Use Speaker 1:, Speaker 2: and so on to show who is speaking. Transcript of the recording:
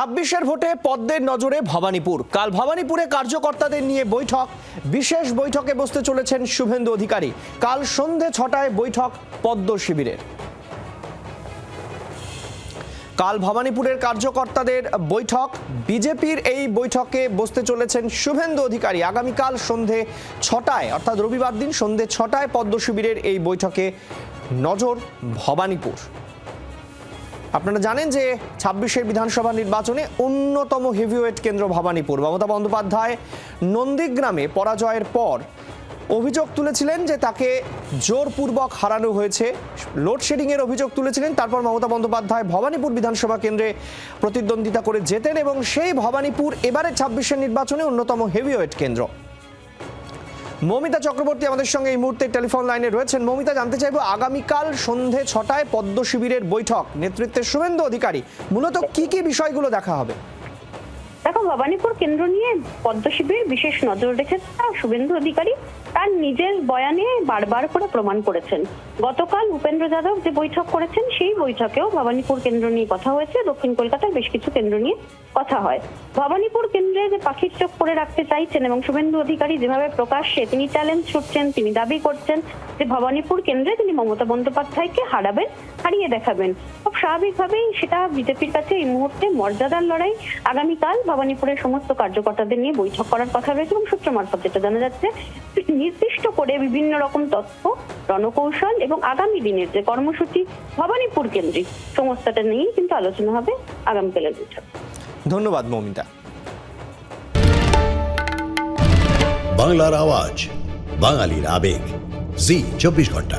Speaker 1: ছাব্বিশের ভোটে পদ্মের নজরে ভবানীপুর। কাল ভবানীপুরে কার্যকর্তাদের নিয়ে বৈঠক। বিশেষ বৈঠকে বসতে চলেছেন শুভেন্দু অধিকারী। কাল সন্ধে ছটায় বৈঠক পদ্ম শিবিরের। কাল ভবানীপুরের কার্যকর্তাদের বৈঠক। বিজেপির এই বৈঠকে বসতে চলেছেন শুভেন্দু অধিকারী। আগামীকাল সন্ধে ছটায়, অর্থাৎ রবিবার দিন সন্ধে ছটায় পদ্ম শিবিরের এই বৈঠকে নজর ভবানীপুর। আপনারা জানেন যে ছাব্বিশের বিধানসভা নির্বাচনে অন্যতম হেভিওয়েট কেন্দ্র ভবানীপুর। মমতা বন্দ্যোপাধ্যায় নন্দীগ্রামে পরাজয়ের পর অভিযোগ তুলেছিলেন যে তাকে জোরপূর্বক হারানো হয়েছে। লোডশেডিংয়ের অভিযোগ তুলেছিলেন, তারপর মমতা বন্দ্যোপাধ্যায় ভবানীপুর বিধানসভা কেন্দ্রে প্রতিদ্বন্দ্বিতা করে জেতেন এবং সেই ভবানীপুর এবারে ছাব্বিশের নির্বাচনে অন্যতম হেভিওয়েট কেন্দ্র। মৌমিতা চক্রবর্তী আমাদের সঙ্গে এই মুহূর্তে টেলিফোন লাইনে রয়েছেন। মমিতা, জানতে চাইব আগামীকাল সন্ধে ছটায় পদ্ম শিবিরের বৈঠক। নেতৃত্বের শুভেন্দু অধিকারী। মূলত কি কি বিষয়গুলো দেখা হবে?
Speaker 2: ভবানীপুর কেন্দ্র নিয়ে পদ্ম শিবির বিশেষ নজর রেখেছে শুভেন্দু অধিকারী। তার নিজের বয়ানে বারবার করে প্রমাণ করেছেন। গতকাল উপেন্দ্র যাদব যে বৈঠক করেছেন, সেই বৈঠকেও ভবানীপুর কেন্দ্র নিয়ে কথা হয়েছে। দক্ষিণ কলকাতার বেশ কিছু কেন্দ্র নিয়ে কথা হয়। ভবানীপুর কেন্দ্রে যে পাখির চোখ করে রাখতে চাইছেন এবং শুভেন্দু অধিকারী যেভাবে প্রকাশ্যে তিনি চ্যালেঞ্জ ছুটছেন, তিনি দাবি করছেন যে ভবানীপুর কেন্দ্রে তিনি মমতা বন্দ্যোপাধ্যায়কে হারাবেন, হারিয়ে দেখাবেন। খুব স্বাভাবিকভাবেই সেটা বিজেপির কাছে এই মুহূর্তে মর্যাদার লড়াই। আগামীকাল ভবানীপুরের সমস্ত কার্যকর্তাদের নিয়ে বৈঠক করার কথা রয়েছে এবং সূত্র মারফত যেটা জানা যাচ্ছে নির্দিষ্ট করে বিভিন্ন রকম তথ্য রণকৌশল এবং আগামী দিনের যে কর্মসূচি ভবানীপুর কেন্দ্রিক সমস্তটা নিয়েই কিন্তু আলোচনা হবে আগামীকালের বৈঠক।
Speaker 1: ধন্যবাদ মৌমিতা।
Speaker 3: বাংলার আওয়াজ বাঙালির আবেগ জি চব্বিশ ঘণ্টা।